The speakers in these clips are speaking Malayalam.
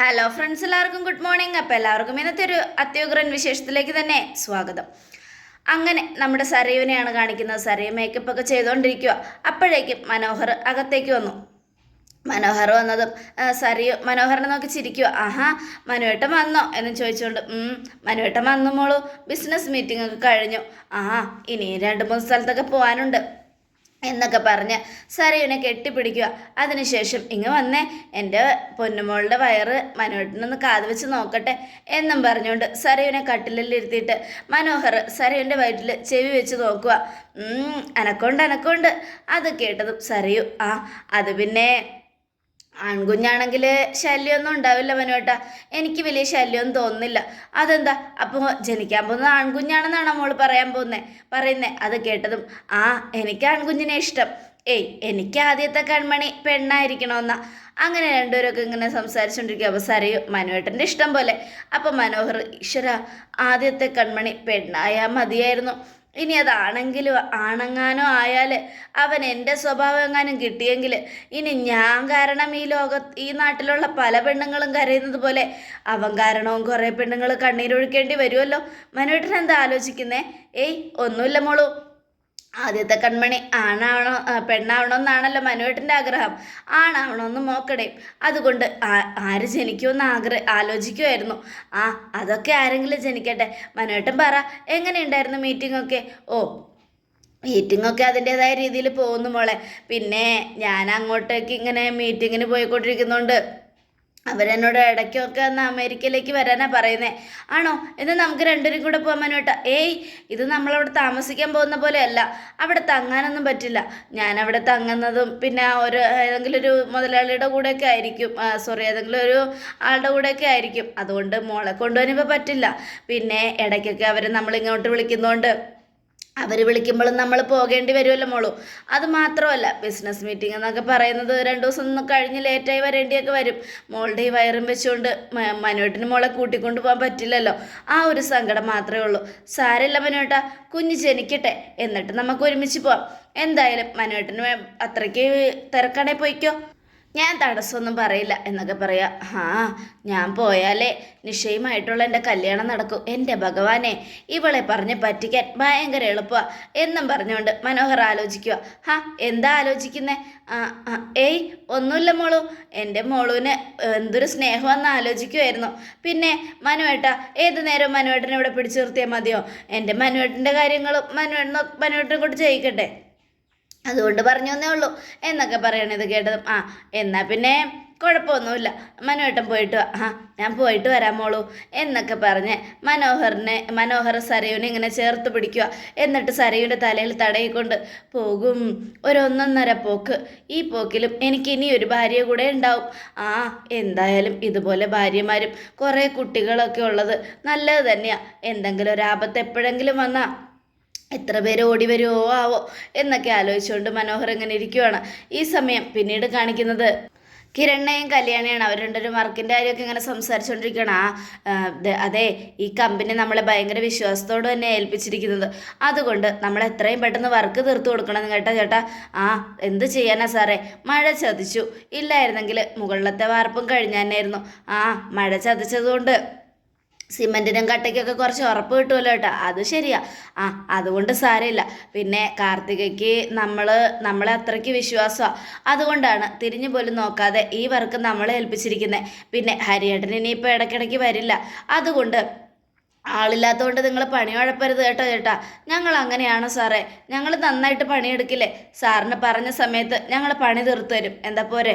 ഹലോ ഫ്രണ്ട്സ് എല്ലാവർക്കും ഗുഡ് മോർണിംഗ് അപ്പോൾ എല്ലാവർക്കും ഇന്നത്തെ ഒരു അത്യുഗ്രൻ വിശേഷത്തിലേക്ക് തന്നെ സ്വാഗതം. അങ്ങനെ നമ്മുടെ സരയുവിനെയാണ് കാണിക്കുന്നത്. സരയു മേക്കപ്പ് ഒക്കെ ചെയ്തുകൊണ്ടിരിക്കുക അപ്പോഴേക്കും മനോഹർ അകത്തേക്ക് വന്നു. മനോഹർ വന്നതും സരയു മനോഹറിനെ നോക്കി ചിരിക്കുക ആഹാ മനുവേട്ടൻ വന്നോ എന്ന് ചോദിച്ചുകൊണ്ട് മനുവേട്ടം വന്നു മോളൂ. ബിസിനസ് മീറ്റിംഗ് ഒക്കെ കഴിഞ്ഞു. ആ ഇനി രണ്ട് മൂന്ന് സ്ഥലത്തൊക്കെ പോകാനുണ്ട് എന്നൊക്കെ പറഞ്ഞ് സരയുവിനെ കെട്ടിപ്പിടിക്കുക. അതിനുശേഷം ഇങ്ങ് വന്നേ എന്റെ പൊന്നുമോളുടെ വയറ് മനോഹരനൊന്ന് കാത് വെച്ച് നോക്കട്ടെ എന്നും പറഞ്ഞുകൊണ്ട് സരയുവിനെ കട്ടിലിൽ ഇരുത്തിയിട്ട് മനോഹർ സരയുവിന്റെ വയറ്റിൽ ചെവി വെച്ച് നോക്കുക. അനക്കൊണ്ട് അനക്കൊണ്ട് അത് കേട്ടതും സരയു ആ അത് പിന്നെ ആൺകുഞ്ഞാണെങ്കിൽ ശല്യമൊന്നും ഉണ്ടാവില്ല മനുവേട്ട. എനിക്ക് വലിയ ശല്യമൊന്നും തോന്നുന്നില്ല. അതെന്താ? അപ്പോൾ ജനിക്കാൻ പോകുന്നത് ആൺകുഞ്ഞാണെന്നാണ് മോൾ പറയാൻ പോകുന്നത് പറയുന്നേ അത് കേട്ടതും ആ എനിക്ക് ആൺകുഞ്ഞിനെ ഇഷ്ടം. ഏയ് എനിക്ക് ആദ്യത്തെ കൺമണി പെണ്ണായിരിക്കണമെന്നാ അങ്ങനെ രണ്ടുപേരൊക്കെ ഇങ്ങനെ സംസാരിച്ചുകൊണ്ടിരിക്കുക അപ്പോൾ സരയു മനുവേട്ടന്റെ ഇഷ്ടം പോലെ. അപ്പോൾ മനോഹർ ഈശ്വര ആദ്യത്തെ കൺമണി പെണ്ണായാൽ മതിയായിരുന്നു. ഇനി അതാണെങ്കിലും ആണങ്ങാനോ ആയാൽ അവൻ എന്റെ സ്വഭാവം എങ്ങാനും കിട്ടിയെങ്കിൽ ഇനി ഞാൻ കാരണം ഈ ലോക ഈ നാട്ടിലുള്ള പല പെണ്ണുങ്ങളും കരയുന്നത് പോലെ അവൻ കാരണവും കുറേ പെണ്ണുങ്ങൾ കണ്ണീരൊഴുക്കേണ്ടി വരുമല്ലോ? മനുവേട്ടൻ എന്താ ആലോചിക്കുന്നേ? ഏയ് ഒന്നുമില്ല മോളൂ. ആദ്യത്തെ കൺമണി ആണാവണോ പെണ്ണാവണോ എന്നാണല്ലോ മനുവേട്ടന്റെ ആഗ്രഹം. ആണാവണമെന്ന് നോക്കണേ അതുകൊണ്ട് ആര് ജനിക്കുമെന്ന് ആഗ്രഹ ആലോചിക്കുമായിരുന്നു ആ അതൊക്കെ ആരെങ്കിലും ജനിക്കട്ടെ. മനുവേട്ടൻ പറ എങ്ങനെയുണ്ടായിരുന്നു ഒക്കെ ഓ മീറ്റിംഗ് ഒക്കെ അതിന്റെതായ രീതിയിൽ പോകുന്നു മോളെ. പിന്നെ ഞാൻ അങ്ങോട്ടേക്ക് ഇങ്ങനെ മീറ്റിങ്ങിന് പോയിക്കൊണ്ടിരിക്കുന്നതുകൊണ്ട് അവരെന്നോട് ഇടയ്ക്കൊക്കെ ഒന്ന് അമേരിക്കയിലേക്ക് വരാനാ പറയുന്നത് ആണോ? എന്നാൽ നമുക്ക് രണ്ടുപേരും കൂടെ പോകാൻ മനുവേട്ട ഏയ് ഇത് നമ്മളവിടെ താമസിക്കാൻ പോകുന്ന പോലെയല്ല. അവിടെ തങ്ങാനൊന്നും പറ്റില്ല. ഞാൻ അവിടെ തങ്ങുന്നതും പിന്നെ ഒരു ഏതെങ്കിലും ഒരു മുതലാളിയുടെ കൂടെയൊക്കെ ആയിരിക്കും. സോറി ഏതെങ്കിലും ഒരു ആളുടെ കൂടെയൊക്കെ ആയിരിക്കും. അതുകൊണ്ട് മോളെ കൊണ്ടുപോകാനിപ്പോൾ പറ്റില്ല. പിന്നെ ഇടയ്ക്കൊക്കെ അവർ നമ്മളിങ്ങോട്ട് വിളിക്കുന്നതുകൊണ്ട് അവർ വിളിക്കുമ്പോഴും നമ്മൾ പോകേണ്ടി വരുമല്ലോ മോളൂ. അത് മാത്രമല്ല ബിസിനസ് മീറ്റിംഗ് എന്നൊക്കെ പറയുന്നത് രണ്ട് ദിവസം ഒന്ന് കഴിഞ്ഞ് ലേറ്റായി വരേണ്ടിയൊക്കെ വരും. മോളുടെ ഈ വയറും വെച്ചുകൊണ്ട് മനുവേട്ടിന് മോളെ കൂട്ടിക്കൊണ്ട് പോകാൻ പറ്റില്ലല്ലോ. ആ ഒരു സങ്കടം മാത്രമേ ഉള്ളൂ. സാരമില്ല മനുവേട്ട കുഞ്ഞ് ജനിക്കട്ടെ. എന്നിട്ട് നമുക്ക് ഒരുമിച്ച് പോവാം. എന്തായാലും മനുവേട്ടന് അത്രയ്ക്ക് തിരക്കാണെ പോയിക്കോ. ഞാൻ തടസ്സമൊന്നും പറയില്ല എന്നൊക്കെ പറയാ. ആ ഞാൻ പോയാലേ നിശ്ചയമായിട്ടുള്ള എന്റെ കല്യാണം നടക്കും. എന്റെ ഭഗവാനെ ഇവളെ പറഞ്ഞ് പറ്റിക്കാൻ ഭയങ്കര എളുപ്പമാണ് എന്നും പറഞ്ഞുകൊണ്ട് മനോഹർ ആലോചിക്കുക ഹാ എന്താ ആലോചിക്കുന്നേ? ഏയ് ഒന്നുമില്ല മോളു. എന്റെ മോളുവിന് എന്തൊരു സ്നേഹമെന്ന് ആലോചിക്കുമായിരുന്നു പിന്നെ മനുവേട്ട ഏത് നേരം മനുവേട്ടനെ ഇവിടെ പിടിച്ചു നിർത്തിയാൽ മതിയോ? എന്റെ മനുവേട്ടന്റെ കാര്യങ്ങളും മനുവേട്ടനെ മനുവേട്ടനെ കൊണ്ട് ചെയ്യിക്കട്ടെ. അതുകൊണ്ട് പറഞ്ഞു എന്നേ ഉള്ളൂ. എന്നൊക്കെ പറയണത് കേട്ടതും ആ എന്നാൽ പിന്നെ കുഴപ്പമൊന്നുമില്ല. മനുവേട്ടൻ പോയിട്ട് ആ ഞാൻ പോയിട്ട് വരാം മോളൂ. എന്നൊക്കെ പറഞ്ഞ് മനോഹറിനെ മനോഹർ സരയുവിനെ ഇങ്ങനെ ചേർത്ത് പിടിക്കുക. എന്നിട്ട് സരയുടെ തലയിൽ തടയിക്കൊണ്ട് പോകും. ഒരൊന്നൊന്നര പോക്ക്. ഈ പോക്കിലും എനിക്ക് ഇനി ഒരു ഭാര്യ കൂടെ ഉണ്ടാവും. ആ എന്തായാലും ഇതുപോലെ ഭാര്യമാരും കുറേ കുട്ടികളൊക്കെ ഉള്ളത് നല്ലത് തന്നെയാണ് എന്തെങ്കിലും ഒരു ആപത്ത് എപ്പോഴെങ്കിലും വന്നാൽ എത്ര പേര് ഓടി വരുമോ ആവോ എന്നൊക്കെ ആലോചിച്ചുകൊണ്ട് മനോഹർ ഇങ്ങനെ ഇരിക്കുവാണ്. ഈ സമയം പിന്നീട് കാണിക്കുന്നത് കിരണ്ണയും കല്യാണിയാണ്. അവർ രണ്ടൊരു വർക്കിന്റെ കാര്യമൊക്കെ ഇങ്ങനെ സംസാരിച്ചുകൊണ്ടിരിക്കുകയാണ്. ആ അതെ ഈ കമ്പനി നമ്മളെ ഭയങ്കര വിശ്വാസത്തോട് തന്നെ ഏൽപ്പിച്ചിരിക്കുന്നത്. അതുകൊണ്ട് നമ്മൾ എത്രയും പെട്ടെന്ന് വർക്ക് തീർത്തു കൊടുക്കണം കേട്ടോ ചേട്ടാ. ആ എന്ത് ചെയ്യാനാ സാറേ? മഴ ചതിച്ചു. ഇല്ലായിരുന്നെങ്കിൽ മുകളിലത്തെ വാർപ്പും കഴിഞ്ഞാനായിരുന്നു ആ മഴ ചതിച്ചതുകൊണ്ട് സിമെന്റിനും കട്ടയ്ക്കൊക്കെ കുറച്ച് ഉറപ്പ് കിട്ടുമല്ലോ കേട്ടോ. അത് ശരിയാ. ആ അതുകൊണ്ട് സാരമില്ല. പിന്നെ കാർത്തികയ്ക്ക് നമ്മൾ നമ്മളെ അത്രയ്ക്ക് വിശ്വാസമാണ് അതുകൊണ്ടാണ് തിരിഞ്ഞു പോലും നോക്കാതെ ഈ വർക്ക് നമ്മളെ ഏൽപ്പിച്ചിരിക്കുന്നത് പിന്നെ ഹരിയേട്ടൻ ഇനിയിപ്പോൾ ഇടയ്ക്കിടയ്ക്ക് വരില്ല. അതുകൊണ്ട് ആളില്ലാത്തതുകൊണ്ട് നിങ്ങൾ പണി ഉഴപ്പരുത് കേട്ടോ ചേട്ടാ. ഞങ്ങൾ അങ്ങനെയാണോ സാറേ. ഞങ്ങൾ നന്നായിട്ട് പണിയെടുക്കില്ലേ? സാറിന് പറഞ്ഞ സമയത്ത് ഞങ്ങൾ പണി തീർത്തു തരും. എന്താ പോരെ?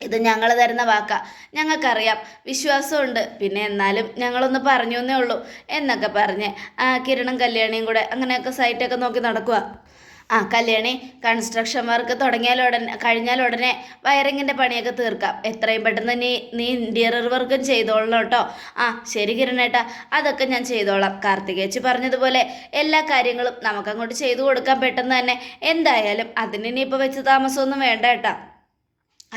ഇത് ഞങ്ങൾ തരുന്ന വാക്ക. ഞങ്ങൾക്കറിയാം. വിശ്വാസമുണ്ട്. പിന്നെ എന്നാലും ഞങ്ങളൊന്ന് പറഞ്ഞു എന്നേ ഉള്ളൂ. എന്നൊക്കെ പറഞ്ഞ് ആ കിരണും കല്യാണിയും കൂടെ അങ്ങനെയൊക്കെ സൈറ്റൊക്കെ നോക്കി നടക്കുക ആ കല്യാണി കൺസ്ട്രക്ഷൻ വർക്ക് തുടങ്ങിയാൽ ഉടനെ കഴിഞ്ഞാൽ ഉടനെ വയറിങ്ങിന്റെ പണിയൊക്കെ തീർക്കാം. എത്രയും പെട്ടെന്ന് നീ നീ ഇന്റീരിയർ വർക്കും ചെയ്തോളണം കേട്ടോ. ആ ശരി കിരണേട്ടാ. അതൊക്കെ ഞാൻ ചെയ്തോളാം. കാർത്തികേച്ചി പറഞ്ഞതുപോലെ എല്ലാ കാര്യങ്ങളും നമുക്കങ്ങോട്ട് ചെയ്തു കൊടുക്കാൻ പെട്ടെന്ന് തന്നെ. എന്തായാലും അതിന് ഇനിയിപ്പോൾ വെച്ച് താമസമൊന്നും വേണ്ട കേട്ടാ.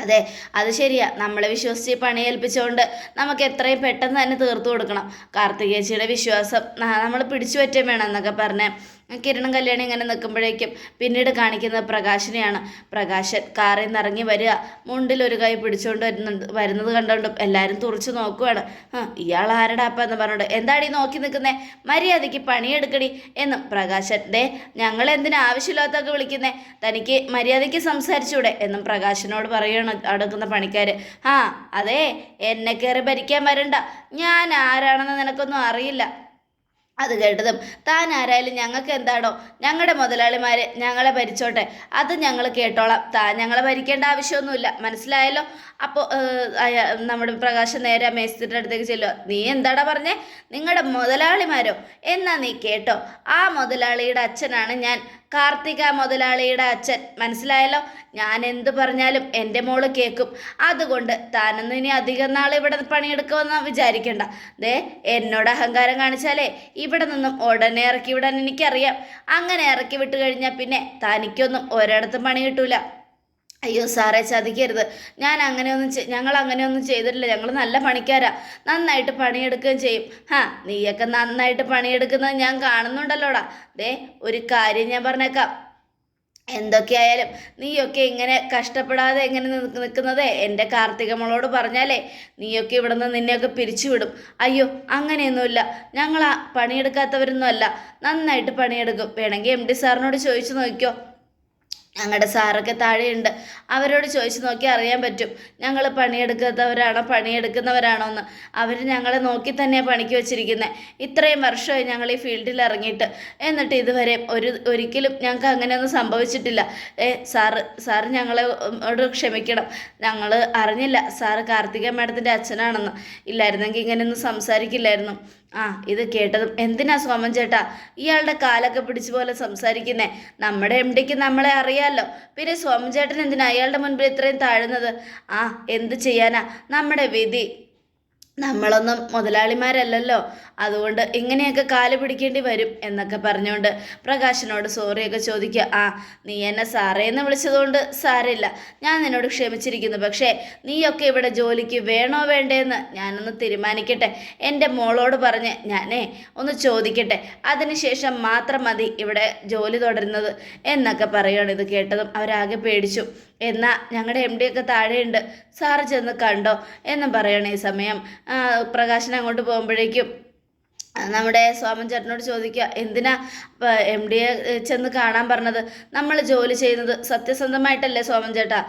അതെ അത് ശരിയാ. നമ്മളെ വിശ്വസിച്ച് പണി ഏൽപ്പിച്ചുകൊണ്ട് നമുക്ക് എത്രയും പെട്ടെന്ന് തന്നെ തീർത്തു കൊടുക്കണം. കാർത്തികേച്ചിയുടെ വിശ്വാസം നമ്മൾ പിടിച്ചു പറ്റുകയും വേണം എന്നൊക്കെ പറഞ്ഞ്. കിരണും കല്യാണി ഇങ്ങനെ നിൽക്കുമ്പോഴേക്കും പിന്നീട് കാണിക്കുന്നത് പ്രകാശിനെയാണ് പ്രകാശൻ. കാറിൽ നിന്ന് ഇറങ്ങി വരിക. മുണ്ടിൽ ഒരു കൈ പിടിച്ചുകൊണ്ട് വരുന്നുണ്ട് വരുന്നത് കണ്ടുകൊണ്ടും എല്ലാവരും തുറച്ചു നോക്കുവാണ്. ഇയാൾ ആരടാ അപ്പം എന്ന് പറഞ്ഞോണ്ട് എന്താടി നോക്കി നിൽക്കുന്നേ? മര്യാദയ്ക്ക് പണിയെടുക്കടി എന്നും പ്രകാശൻ ദേ ഞങ്ങൾ എന്തിനാ ആവശ്യമില്ലാത്തൊക്കെ വിളിക്കുന്നേ? തനിക്ക് മര്യാദയ്ക്ക് സംസാരിച്ചൂടെ എന്നും പ്രകാശനോട് പറയണം അടുക്കുന്ന പണിക്കാർ ആ അതെ എന്നെ കയറി ഭരിക്കാൻ വരണ്ട. ഞാൻ ആരാണെന്ന് നിനക്കൊന്നും അറിയില്ല. അത് കേട്ടതും താൻ ആരായാലും ഞങ്ങൾക്ക് എന്താണോ ഞങ്ങളുടെ മുതലാളിമാരെ ഞങ്ങളെ ഭരിച്ചോട്ടെ അത് ഞങ്ങൾ കേട്ടോളാം. താൻ ഞങ്ങളെ ഭരിക്കേണ്ട ആവശ്യമൊന്നുമില്ല. മനസ്സിലായല്ലോ? അപ്പോൾ നമ്മുടെ പ്രകാശം നേരെ മേസ്തിരിയുടെ അടുത്തേക്ക് ചെല്ലുക നീ എന്താടാ പറഞ്ഞേ? നിങ്ങളുടെ മുതലാളിമാരോ? എന്നാ നീ കേട്ടോ. ആ മുതലാളിയുടെ അച്ഛനാണ് ഞാൻ. കാർത്തിക മുതലാളിയുടെ അച്ഛൻ. മനസ്സിലായല്ലോ? ഞാൻ എന്ത് പറഞ്ഞാലും എന്റെ മോൾ കേൾക്കും. അതുകൊണ്ട് താനൊന്നും ഇനി അധികം നാൾ ഇവിടെ പണിയെടുക്കുമെന്ന് വിചാരിക്കണ്ട. ദേ എന്നോട് അഹങ്കാരം കാണിച്ചാലേ ഇവിടെ നിന്നും ഉടനെ ഇറക്കി വിടാൻ എനിക്കറിയാം. അങ്ങനെ ഇറക്കി വിട്ട് കഴിഞ്ഞാൽ പിന്നെ തനിക്കൊന്നും ഒരിടത്തും പണി കിട്ടൂല അയ്യോ സാറേ ചതിക്കരുത്. ഞാൻ അങ്ങനെയൊന്നും ഞങ്ങൾ അങ്ങനെയൊന്നും ചെയ്തിട്ടില്ല. ഞങ്ങൾ നല്ല പണിക്കാരാ. നന്നായിട്ട് പണിയെടുക്കുകയും ചെയ്യും. ഹാ നീയൊക്കെ നന്നായിട്ട് പണിയെടുക്കുന്നത് ഞാൻ കാണുന്നുണ്ടല്ലോടാ. ദേ ഒരു കാര്യം ഞാൻ പറഞ്ഞേക്കാം. എന്തൊക്കെയായാലും നീയൊക്കെ ഇങ്ങനെ കഷ്ടപ്പെടാതെ എങ്ങനെ നിൽക്കുന്നത്? എന്റെ കാർത്തികമ്മളോട് പറഞ്ഞാലേ നീയൊക്കെ ഇവിടെ നിന്ന് നിന്നെയൊക്കെ പിരിച്ചുവിടും. അയ്യോ അങ്ങനെയൊന്നുമില്ല. ഞങ്ങൾ പണിയെടുക്കാത്തവരൊന്നും അല്ല നന്നായിട്ട് പണിയെടുക്കും. വേണമെങ്കിൽ എം ഡി സാറിനോട് ചോദിച്ചു നോക്കിയോ ഞങ്ങളുടെ സാറൊക്കെ താഴെയുണ്ട്. അവരോട് ചോദിച്ചു നോക്കി അറിയാൻ പറ്റും. ഞങ്ങൾ പണിയെടുക്കാത്തവരാണോ പണിയെടുക്കുന്നവരാണോ എന്ന് അവർ ഞങ്ങളെ നോക്കി തന്നെ പണിക്ക് വെച്ചിരിക്കുന്നത് ഇത്രയും വർഷമായി ഞങ്ങൾ ഈ ഫീൽഡിൽ ഇറങ്ങിയിട്ട്. എന്നിട്ട് ഇതുവരെ ഒരു ഒരിക്കലും ഞങ്ങൾക്ക് അങ്ങനെയൊന്നും സംഭവിച്ചിട്ടില്ല. ഏ സാറ് സാറ് ഞങ്ങളോട് ക്ഷമിക്കണം. ഞങ്ങൾ അറിഞ്ഞില്ല. സാറ് കാർത്തിക മാഡത്തിന്റെ അച്ഛനാണെന്ന്. ഇല്ലായിരുന്നെങ്കിൽ ഇങ്ങനെയൊന്നും സംസാരിക്കില്ലായിരുന്നു. ആ ഇത് കേട്ടതും എന്തിനാ സോമൻ ചേട്ടാ? ഇയാളുടെ കാലൊക്കെ പിടിച്ചു പോലെ സംസാരിക്കുന്നേ. നമ്മുടെ എം ഡിക്ക് നമ്മളെ അറിയാമല്ലോ പിന്നെ സോമൻ ചേട്ടൻ എന്തിനാ അയാളുടെ മുൻപിൽ ഇത്രയും താഴുന്നത്? ആ എന്ത് ചെയ്യാനാ? നമ്മുടെ വിധി. നമ്മളൊന്നും മുതലാളിമാരല്ലല്ലോ. അതുകൊണ്ട് ഇങ്ങനെയൊക്കെ കാൽ പിടിക്കേണ്ടി വരും എന്നൊക്കെ പറഞ്ഞുകൊണ്ട് പ്രകാശനോട് സോറിയൊക്കെ ചോദിക്കുക ആ നീ എന്നെ സാറേ എന്ന് വിളിച്ചതുകൊണ്ട് സാരമില്ല. ഞാൻ നിന്നോട് ക്ഷമിച്ചിരിക്കുന്നു. പക്ഷേ നീയൊക്കെ ഇവിടെ ജോലിക്ക് വേണോ വേണ്ടേന്ന് ഞാനൊന്ന് തീരുമാനിക്കട്ടെ. എന്റെ മോളോട് പറഞ്ഞ് ഞാനേ ഒന്ന് ചോദിക്കട്ടെ. അതിനുശേഷം മാത്രം മതി ഇവിടെ ജോലി തുടരുന്നത് എന്നൊക്കെ പറയുകയാണ് ഇത് കേട്ടതും അവരാകെ പേടിച്ചു. എന്നാൽ ഞങ്ങളുടെ എം ഡി ഒക്കെ താഴെയുണ്ട്. സാറ് ചെന്ന് കണ്ടോ എന്നും പറയണേ ഈ സമയം. പ്രകാശൻ അങ്ങോട്ട് പോകുമ്പോഴേക്കും നമ്മുടെ സ്വാമൻ ചേട്ടനോട് ചോദിക്കുക എന്തിനാ എം ഡിയെ ചെന്ന് കാണാൻ പറഞ്ഞത്? നമ്മൾ ജോലി ചെയ്യുന്നത് സത്യസന്ധമായിട്ടല്ലേ സ്വാമൻ ചേട്ടാ?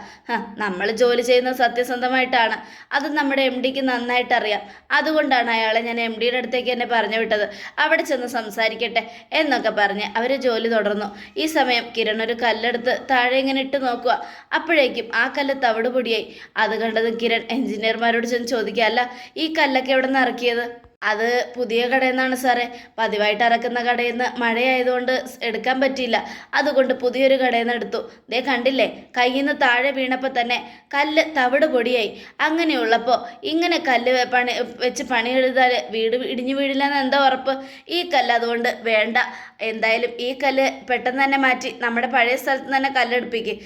നമ്മൾ ജോലി ചെയ്യുന്നത് സത്യസന്ധമായിട്ടാണ്. അത് നമ്മുടെ എം ഡിക്ക് നന്നായിട്ട് അറിയാം അതുകൊണ്ടാണ് അയാളെ ഞാൻ എം ഡിയുടെ അടുത്തേക്ക് എന്നെ പറഞ്ഞു വിട്ടത്. അവിടെ ചെന്ന് സംസാരിക്കട്ടെ എന്നൊക്കെ പറഞ്ഞ് അവർ ജോലി തുടർന്നു. ഈ സമയം കിരൺ ഒരു കല്ലെടുത്ത് താഴെ ഇങ്ങനെ ഇട്ട് നോക്കുക. അപ്പോഴേക്കും ആ കല്ല് തവിട് പൊടിയായി അത് കണ്ടതും കിരൺ എഞ്ചിനീയർമാരോട് ചെന്ന് ചോദിക്കുക അല്ല ഈ കല്ലൊക്കെ എവിടെ നിന്ന് ഇറക്കിയത്? അത് പുതിയ കടയിൽ നിന്നാണ് സാറേ. പതിവായിട്ട് ഇറക്കുന്ന കടയിൽ നിന്ന് മഴയായതുകൊണ്ട് എടുക്കാൻ പറ്റിയില്ല. അതുകൊണ്ട് പുതിയൊരു കടയിൽ നിന്ന് എടുത്തു. ദേ കണ്ടില്ലേ? കയ്യിൽ നിന്ന് താഴെ വീണപ്പോൾ തന്നെ കല്ല് തവിട് പൊടിയായി. അങ്ങനെയുള്ളപ്പോൾ ഇങ്ങനെ കല്ല് പണി വെച്ച് പണി എഴുതാൽ വീട് ഇടിഞ്ഞു വീഴില്ലെന്ന് എന്താ ഉറപ്പ്? ഈ കല്ല് അതുകൊണ്ട് വേണ്ട. എന്തായാലും ഈ കല്ല് പെട്ടെന്ന് തന്നെ മാറ്റി. നമ്മുടെ പഴയ സ്ഥലത്ത് തന്നെ കല്ലെടുപ്പിക്കും.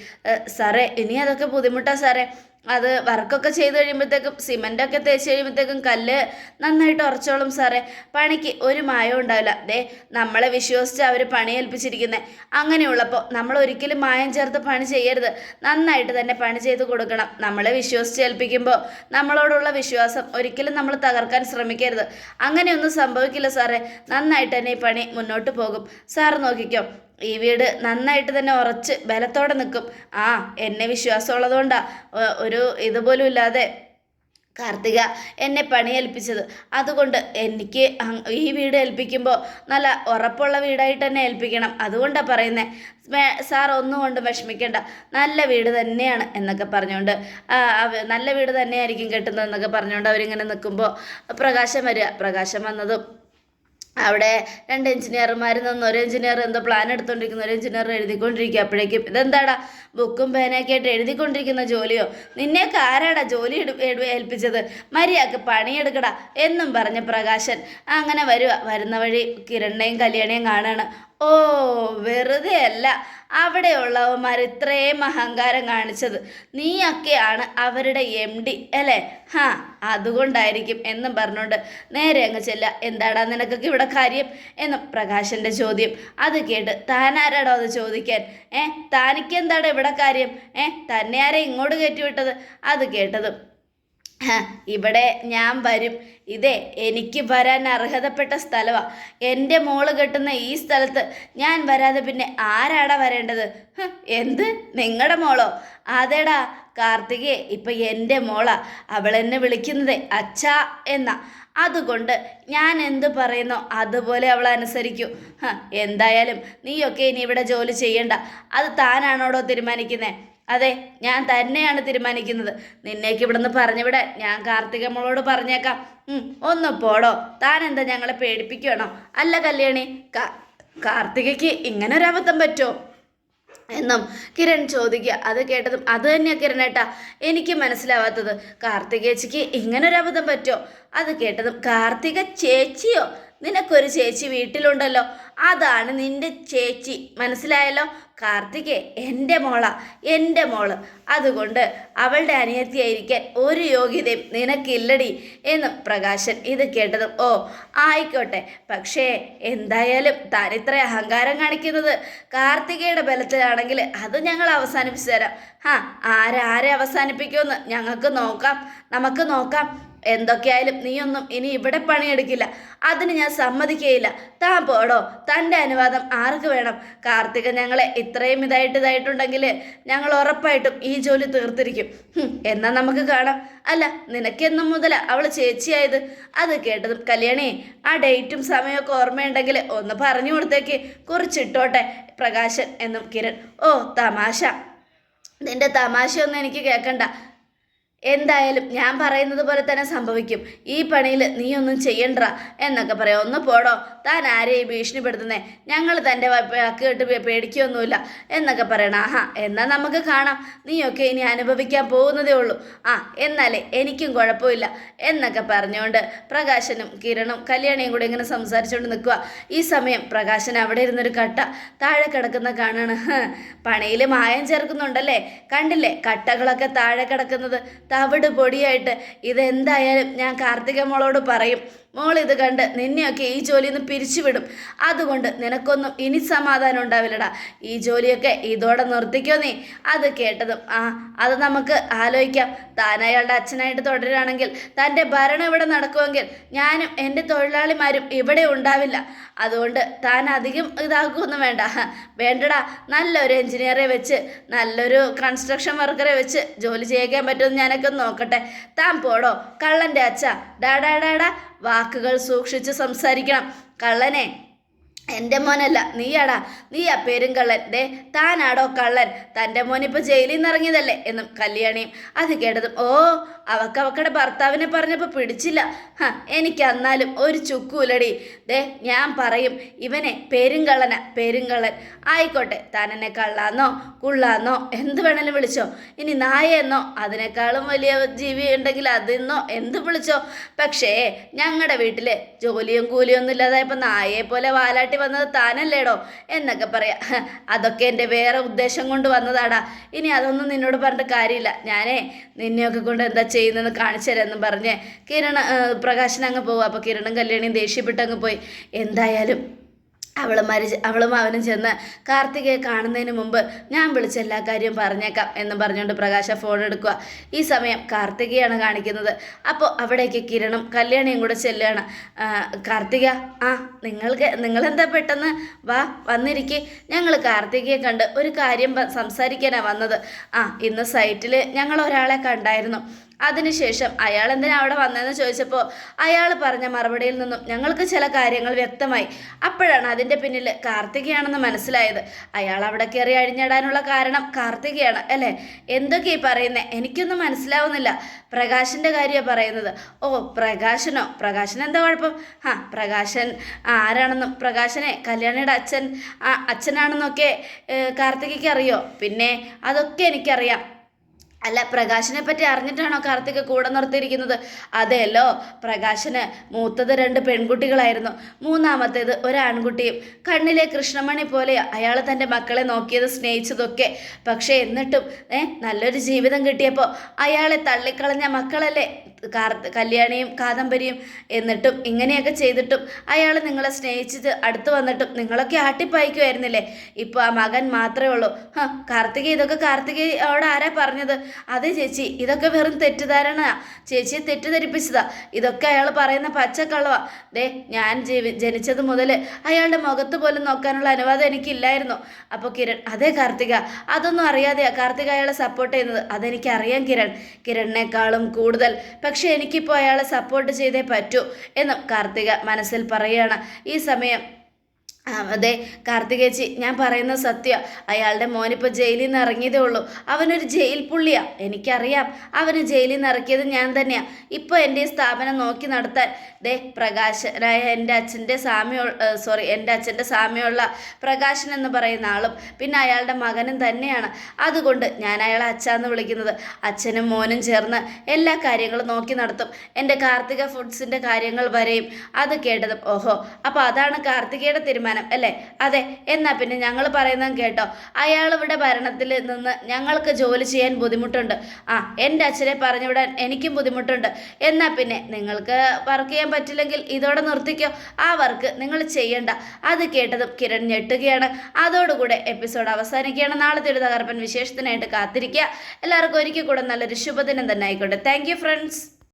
സാറേ ഇനി അതൊക്കെ ബുദ്ധിമുട്ടാണ് സാറേ. അത് വർക്കൊക്കെ ചെയ്ത് കഴിയുമ്പോഴത്തേക്കും സിമന്റൊക്കെ തേച്ച് കഴിയുമ്പോഴത്തേക്കും കല്ല് നന്നായിട്ട് ഉറച്ചോളും സാറേ. പണിക്ക് ഒരു മായം ഉണ്ടാവില്ല. ദേ നമ്മളെ വിശ്വസിച്ച് അവർ പണി ഏൽപ്പിച്ചിരിക്കുന്നത് അങ്ങനെയുള്ളപ്പോൾ നമ്മൾ ഒരിക്കലും മായം ചേർത്ത് പണി ചെയ്യരുത്. നന്നായിട്ട് തന്നെ പണി ചെയ്ത് കൊടുക്കണം. നമ്മളെ വിശ്വസിച്ച് ഏൽപ്പിക്കുമ്പോൾ നമ്മളോടുള്ള വിശ്വാസം ഒരിക്കലും നമ്മൾ തകർക്കാൻ ശ്രമിക്കരുത്. അങ്ങനെയൊന്നും സംഭവിക്കില്ല സാറേ. നന്നായിട്ട് തന്നെ ഈ പണി മുന്നോട്ട് പോകും. സാർ നോക്കിക്കോ. ഈ വീട് നന്നായിട്ട് തന്നെ ഉറച്ച് ബലത്തോടെ നിൽക്കും. ആ എന്നെ വിശ്വാസമുള്ളതുകൊണ്ടാണ് ഒരു ഇതുപോലും ഇല്ലാതെ കാർത്തിക എന്നെ പണി ഏൽപ്പിച്ചത് അതുകൊണ്ട് എനിക്ക് ഈ വീട് ഏൽപ്പിക്കുമ്പോൾ നല്ല ഉറപ്പുള്ള വീടായിട്ട് തന്നെ ഏൽപ്പിക്കണം. അതുകൊണ്ടാണ് പറയുന്നത് സാർ ഒന്നും കൊണ്ട് വിഷമിക്കേണ്ട. നല്ല വീട് തന്നെയാണ് എന്നൊക്കെ പറഞ്ഞുകൊണ്ട് നല്ല വീട് തന്നെയായിരിക്കും കെട്ടുന്നതെന്നൊക്കെ പറഞ്ഞുകൊണ്ട് അവരിങ്ങനെ നിൽക്കുമ്പോൾ പ്രകാശം വരിക. പ്രകാശം വന്നതും അവിടെ രണ്ട് എഞ്ചിനീയർമാർ നിന്ന് ഒരു എഞ്ചിനീയർ എന്തോ പ്ലാൻ എടുത്തുകൊണ്ടിരിക്കുന്ന ഒരു എഞ്ചിനീയർ എഴുതിക്കൊണ്ടിരിക്കുക അപ്പോഴേക്കും ഇതെന്താടാ? ബുക്കും പേനയൊക്കെ ആയിട്ട് എഴുതിക്കൊണ്ടിരിക്കുന്ന ജോലിയോ? നിന്നെയൊക്കെ ആരാടാ ജോലി ഏൽപ്പിച്ചത്? മര്യാദയ്ക്ക് പണിയെടുക്കടാ എന്നും പറഞ്ഞ പ്രകാശൻ. അങ്ങനെ വരുക വരുന്ന വഴി കിരണയും കല്യാണിയും കാണാണ്. ഓ വെറുതെ അല്ല അവിടെയുള്ളവന്മാർ ഇത്രയും അഹങ്കാരം കാണിച്ചത്. നീയൊക്കെയാണ് അവരുടെ എം ഡി അല്ലേ? ഹാ അതുകൊണ്ടായിരിക്കും എന്നും പറഞ്ഞുകൊണ്ട് നേരെ അങ്ങ് ചെല്ല എന്താടാ നിനക്കൊക്കെ ഇവിടെ കാര്യം? എന്നും പ്രകാശന്റെ ചോദ്യം. അത് കേട്ട് താനാരാടോ അത് ചോദിക്കാൻ? ഏ താനിക്കെന്താടാ ഇവിടെ കാര്യം? ഏ തന്നെ ആരെ ഇങ്ങോട്ട് കയറ്റിവിട്ടത്? അത് കേട്ടതും ഇവിടെ ഞാൻ വരും. ഇതേ എനിക്ക് വരാൻ അർഹതപ്പെട്ട സ്ഥലമാണ് എന്റെ മോൾ കെട്ടുന്ന ഈ സ്ഥലത്ത് ഞാൻ വരാതെ പിന്നെ ആരാടാ വരേണ്ടത്? എന്ത്? നിങ്ങളുടെ മോളോ? അതേടാ കാർത്തികേ ഇപ്പം എന്റെ മോളാ. അവൾ എന്നെ വിളിക്കുന്നത് അച്ഛാ എന്ന. അതുകൊണ്ട് ഞാൻ എന്ത് പറയുന്നോ അതുപോലെ അവൾ അനുസരിക്കൂ. എന്തായാലും നീയൊക്കെ ഇനി ഇവിടെ ജോലി ചെയ്യണ്ട. അത് താനാണോടോ തീരുമാനിക്കുന്നത് അതെ ഞാൻ തന്നെയാണ് തീരുമാനിക്കുന്നത്. നിന്നേക്ക് ഇവിടുന്ന് പറഞ്ഞുവിടാൻ ഞാൻ കാർത്തിക മോളോട് പറഞ്ഞേക്കാം. ഒന്ന് പോടോ. താൻ എന്താ ഞങ്ങളെ പേടിപ്പിക്കുകയാണോ? അല്ല കല്യാണി കാർത്തികയ്ക്ക് ഇങ്ങനെ ഒരു അബദ്ധം പറ്റുമോ? എന്നും കിരൺ ചോദിക്കുക. അത് കേട്ടതും അത് തന്നെയാ കിരണേട്ടാ. എനിക്ക് മനസ്സിലാവാത്തത് കാർത്തികേച്ചിക്ക് ഇങ്ങനൊരു അബദ്ധം പറ്റുമോ? അത് കേട്ടതും കാർത്തിക ചേച്ചിയോ? നിനക്കൊരു ചേച്ചി വീട്ടിലുണ്ടല്ലോ. അതാണ് നിന്റെ ചേച്ചി. മനസ്സിലായല്ലോ? കാർത്തിക് എന്റെ മോള എന്റെ മോൾ. അതുകൊണ്ട് അവളുടെ അനിയത്തിയായിരിക്കാൻ ഒരു യോഗ്യതയും നിനക്കില്ലടി എന്ന് പ്രകാശൻ ഇത് കേട്ടതും ഓ ആയിക്കോട്ടെ. പക്ഷേ എന്തായാലും താൻ ഇത്ര അഹങ്കാരം കാണിക്കുന്നത്. കാർത്തികയുടെ ബലത്തിലാണെങ്കിൽ അത് ഞങ്ങൾ അവസാനിപ്പിച്ചു തരാം. ഹാ ആരാരെ അവസാനിപ്പിക്കുമെന്ന് ഞങ്ങൾക്ക് നോക്കാം. നമുക്ക് നോക്കാം. എന്തൊക്കെയായാലും നീയൊന്നും ഇനി ഇവിടെ പണിയെടുക്കില്ല. അതിന് ഞാൻ സമ്മതിക്കുകയില്ല. താൻ പോടോ. തന്റെ അനുവാദം ആർക്ക് വേണം? കാർത്തിക ഞങ്ങളെ ഇത്രയും ഇതായിട്ട് ഇതായിട്ടുണ്ടെങ്കിൽ ഞങ്ങൾ ഉറപ്പായിട്ടും ഈ ജോലി തീർത്തിരിക്കും. എന്നാൽ എന്നാ നമുക്ക് കാണാം. അല്ല നിനക്കെന്നും മുതൽ അവൾ ചേച്ചിയായത്. അത് കേട്ടതും കല്യാണി ആ ഡേറ്റും സമയമൊക്കെ ഓർമ്മയുണ്ടെങ്കിൽ ഒന്ന് പറഞ്ഞു കൊടുത്തേക്ക്. കുറിച്ചിട്ടോട്ടെ പ്രകാശൻ എന്നും കിരൺ. ഓ തമാശ. നിന്റെ തമാശയൊന്നും എനിക്ക് കേൾക്കണ്ട. എന്തായാലും ഞാൻ പറയുന്നത് പോലെ തന്നെ സംഭവിക്കും. ഈ പണിയിൽ നീ ഒന്നും ചെയ്യണ്ട എന്നൊക്കെ പറയാം. ഒന്ന് പോടോ. താൻ ആരെയും ഭീഷണിപ്പെടുത്തുന്നേ. ഞങ്ങൾ തന്റെ വാക്ക് കേട്ട് പേടിക്കൊന്നുമില്ല എന്നൊക്കെ പറയണം. ആഹാ എന്നാൽ നമുക്ക് കാണാം. നീയൊക്കെ ഇനി അനുഭവിക്കാൻ പോകുന്നതേ ഉള്ളൂ. ആ എന്നാലേ എനിക്കും കുഴപ്പമില്ല എന്നൊക്കെ പറഞ്ഞുകൊണ്ട് പ്രകാശനും കിരണും കല്യാണിയും കൂടി ഇങ്ങനെ സംസാരിച്ചുകൊണ്ട് നിൽക്കുക. ഈ സമയം പ്രകാശൻ അവിടെ ഇരുന്നൊരു കട്ട താഴെ കിടക്കുന്ന കാണാണ്. പണിയിൽ മായം ചേർക്കുന്നുണ്ടല്ലേ? കണ്ടില്ലേ? കട്ടകളൊക്കെ താഴെ കിടക്കുന്നത്. തവിട് പൊടിയായിട്ട് ഇതെന്തായാലും ഞാൻ കാർത്തിക മോളോട് പറയും. മോൾ ഇത് കണ്ട് നിന്നെയൊക്കെ ഈ ജോലിയിൽ നിന്ന് പിരിച്ചുവിടും. അതുകൊണ്ട് നിനക്കൊന്നും ഇനി സമാധാനം ഉണ്ടാവില്ലടാ. ഈ ജോലിയൊക്കെ ഇതോടെ നിർത്തിക്കോ നീ. അത് കേട്ടതും ആ അത് നമുക്ക് ആലോചിക്കാം. താൻ അയാളുടെ അച്ഛനായിട്ട് തുടരുകയാണെങ്കിൽ തന്റെ ഭരണം ഇവിടെ നടക്കുമെങ്കിൽ ഞാനും എന്റെ തൊഴിലാളിമാരും ഇവിടെ ഉണ്ടാവില്ല. അതുകൊണ്ട് താൻ അധികം ഇതാക്കുമൊന്നും വേണ്ട. വേണ്ടടാ. നല്ലൊരു എഞ്ചിനീയറെ വെച്ച് നല്ലൊരു കൺസ്ട്രക്ഷൻ വർക്കറെ വെച്ച് ജോലി ചെയ്യിക്കാൻ പറ്റുമെന്ന് ഞാനൊക്കെ നോക്കട്ടെ. താൻ പോടോ. കള്ളന്റെ അച്ഛ. ഡാഡാ ഡാടാ വാക്കുകൾ സൂക്ഷിച്ച് സംസാരിക്കണം. കള്ളനെ എന്റെ മോനല്ല നീയാടാ. നീയാ പെരുങ്കള്ളൻ കള്ളൻ. ദേ താനാടോ കള്ളൻ. തന്റെ മോൻ ഇപ്പോൾ ജയിലിൽ നിന്ന് ഇറങ്ങിയതല്ലേ എന്നും കല്യാണിയും. അത് കേട്ടതും ഓ അവക്ക് അവക്കടെ ഭർത്താവിനെ പറഞ്ഞപ്പോൾ പിടിച്ചില്ല. ഹ എനിക്ക് എന്നാലും ഒരു ചുക്കൂലടി. ദേ ഞാൻ പറയും ഇവനെ പെരുങ്കള്ളന പെരുങ്കള്ളൻ ആയിക്കോട്ടെ താൻ എന്നെ കള്ളാന്നോ കുള്ളാന്നോ എന്ത് വേണേലും വിളിച്ചോ. ഇനി നായെന്നോ അതിനേക്കാളും വലിയ ജീവി ഉണ്ടെങ്കിൽ അതിന്നോ എന്ത് വിളിച്ചോ. പക്ഷേ ഞങ്ങളുടെ വീട്ടിൽ ജോലിയും കൂലിയൊന്നും ഇല്ലാതായപ്പോൾ നായയെ പോലെ വാലാട്ടി വന്നത് താനല്ലേടോ? എന്നൊക്കെ പറയാം. അതൊക്കെ എന്റെ വേറെ ഉദ്ദേശം കൊണ്ട് വന്നതാടാ. ഇനി അതൊന്നും നിന്നോട് പറഞ്ഞിട്ട് കാര്യമില്ല. ഞാനേ നിന്നെയൊക്കെ കൊണ്ട് എന്താ ചെയ്യുന്നതെന്ന് കാണിച്ചു തരാമെന്നും പറഞ്ഞ് കിരണ് പ്രകാശൻ അങ്ങ് പോകും അപ്പോൾ കിരണും കല്യാണിയും ദേഷ്യപ്പെട്ടങ്ങ് പോയി. എന്തായാലും മരിച്ച അവളും അവനും ചെന്ന് കാർത്തികയെ കാണുന്നതിന് മുമ്പ് ഞാൻ വിളിച്ച എല്ലാ കാര്യവും പറഞ്ഞേക്കാം എന്ന് പറഞ്ഞുകൊണ്ട് പ്രകാശ ഫോൺ എടുക്കുക ഈ സമയം കാർത്തികയാണ് കാണിക്കുന്നത്. അപ്പോൾ അവിടേക്ക് കിരണും കല്യാണിയും കൂടെ ചെല്ലുകയാണ്. കാർത്തിക ആ നിങ്ങൾക്ക് നിങ്ങളെന്താ പെട്ടെന്ന്? വാ വന്നിരിക്കെ. ഞങ്ങൾ കാർത്തികയെ കണ്ട് ഒരു കാര്യം സംസാരിക്കാനാണ് വന്നത്. ആ ഇന്ന് സൈറ്റിൽ ഞങ്ങൾ ഒരാളെ കണ്ടായിരുന്നു. അതിനുശേഷം അയാൾ എന്തിനാ അവിടെ വന്നതെന്ന് ചോദിച്ചപ്പോൾ അയാൾ പറഞ്ഞ മറുപടിയിൽ നിന്നും ഞങ്ങൾക്ക് ചില കാര്യങ്ങൾ വ്യക്തമായി. അപ്പോഴാണ് അതിന്റെ പിന്നിൽ കാർത്തികയാണെന്ന് മനസ്സിലായത്. അയാൾ അവിടെ കയറി അഴിഞ്ഞിടാനുള്ള കാരണം കാർത്തികയാണ് അല്ലേ? എന്തൊക്കെ ഈ പറയുന്നത് എനിക്കൊന്നും മനസ്സിലാവുന്നില്ല. പ്രകാശിന്റെ കാര്യമാണ് പറയുന്നത്. ഓ പ്രകാശനോ? പ്രകാശൻ എന്താ കുഴപ്പം? ആ പ്രകാശൻ ആരാണെന്നും പ്രകാശനെ കല്യാണിയുടെ അച്ഛൻ അച്ഛനാണെന്നൊക്കെ കാർത്തികയ്ക്ക് അറിയോ? പിന്നെ അതൊക്കെ എനിക്കറിയാം. അല്ല പ്രകാശിനെ പറ്റി അറിഞ്ഞിട്ടാണോ കാർത്തിക് കൂടെ നിർത്തിയിരിക്കുന്നത്? അതെയല്ലോ പ്രകാശന് മൂത്തത് രണ്ട് പെൺകുട്ടികളായിരുന്നു. മൂന്നാമത്തേത് ഒരു ആൺകുട്ടിയും കണ്ണിലെ കൃഷ്ണമണി പോലെ അയാൾ തന്റെ മക്കളെ നോക്കിയത് സ്നേഹിച്ചതൊക്കെ. പക്ഷേ എന്നിട്ടും നല്ലൊരു ജീവിതം കിട്ടിയപ്പോൾ അയാളെ തള്ളിക്കളഞ്ഞ മക്കളല്ലേ? കല്യാണിയും കാദംബരിയും എന്നിട്ടും ഇങ്ങനെയൊക്കെ ചെയ്തിട്ടും അയാൾ നിങ്ങളെ സ്നേഹിച്ചത് അടുത്ത് വന്നിട്ടും നിങ്ങളൊക്കെ ആട്ടിപ്പായിക്കുമായിരുന്നില്ലേ ഇപ്പോൾ ആ മകൻ മാത്രമേ ഉള്ളൂ. ഹാ കാർത്തിക ഇതൊക്കെ കാർത്തികയോട് ആരാ പറഞ്ഞത്? അതെ ചേച്ചി ഇതൊക്കെ വെറും തെറ്റിദ്ധാരണ ചേച്ചിയെ തെറ്റിദ്ധരിപ്പിച്ചതാ. ഇതൊക്കെ അയാൾ പറയുന്ന പച്ചക്കള്ളവാ. ദേ ഞാൻ ജീവി ജനിച്ചത് മുതൽ അയാളുടെ മുഖത്ത് പോലും നോക്കാനുള്ള അനുവാദം എനിക്കില്ലായിരുന്നു. അപ്പോൾ കിരൺ അതെ കാർത്തിക അതൊന്നും അറിയാതെയാ കാർത്തിക അയാളെ സപ്പോർട്ട് ചെയ്യുന്നത്. അതെനിക്കറിയാം കിരൺ. കിരണിനേക്കാളും കൂടുതൽ. എനിക്കിപ്പോൾ അയാളെ സപ്പോർട്ട് ചെയ്തേ പറ്റൂ എന്നും കാർത്തിക മനസ്സിൽ പറയുകയാണ്. ഈ സമയം അതെ കാർത്തികേച്ചി ഞാൻ പറയുന്ന സത്യ. അയാളുടെ മോനിപ്പോൾ ജയിലിൽ നിന്ന് ഇറങ്ങിയതേ ഉള്ളൂ. അവനൊരു ജയിൽ പുള്ളിയാ. എനിക്കറിയാം. അവന് ജയിലിൽ നിന്ന് ഇറക്കിയത് ഞാൻ തന്നെയാണ് ഇപ്പോൾ എന്റെ ഈ സ്ഥാപനം നോക്കി നടത്താൻ ദേ പ്രകാശനായ എന്റെ അച്ഛന്റെ സാമ്യ സോറി എന്റെ അച്ഛന്റെ സാമ്യമുള്ള പ്രകാശൻ എന്ന് പറയുന്ന ആളും പിന്നെ അയാളുടെ മകനും തന്നെയാണ്. അതുകൊണ്ട് ഞാൻ അയാളെ അച്ഛാന്ന് വിളിക്കുന്നത്. അച്ഛനും മോനും ചേർന്ന് എല്ലാ കാര്യങ്ങളും നോക്കി നടത്തും. എന്റെ കാർത്തിക ഫുഡ്സിന്റെ കാര്യങ്ങൾ വരെയും. അത് കേട്ടതും ഓഹോ. അപ്പോൾ അതാണ് കാർത്തികയുടെ തീരുമാനം. അല്ലേ? അതെ എന്നാ പിന്നെ ഞങ്ങൾ പറയുന്നത് കേട്ടോ. അയാൾ ഇവിടെ ഭരണത്തിൽ നിന്ന് ഞങ്ങൾക്ക് ജോലി ചെയ്യാൻ ബുദ്ധിമുട്ടുണ്ട്. ആ എന്റെ അച്ഛനെ പറഞ്ഞു വിടാൻ എനിക്കും ബുദ്ധിമുട്ടുണ്ട്. എന്നാ പിന്നെ നിങ്ങൾക്ക് വർക്ക് ചെയ്യാൻ പറ്റില്ലെങ്കിൽ ഇതോടെ നിർത്തിക്കോ. ആ വർക്ക് നിങ്ങൾ ചെയ്യണ്ട. അത് കേട്ടതും കിരൺ ഞെട്ടുകയാണ്. അതോടുകൂടെ എപ്പിസോഡ് അവസാനിക്കുകയാണ്. നാളത്തെ ഒരു തകർപ്പൻ വിശേഷത്തിനായിട്ട് കാത്തിരിക്കുക. എല്ലാവർക്കും ഒരിക്കൽ കൂടെ നല്ലൊരു ശുഭദിനം തന്നെ ആയിക്കോട്ടെ. Thank friends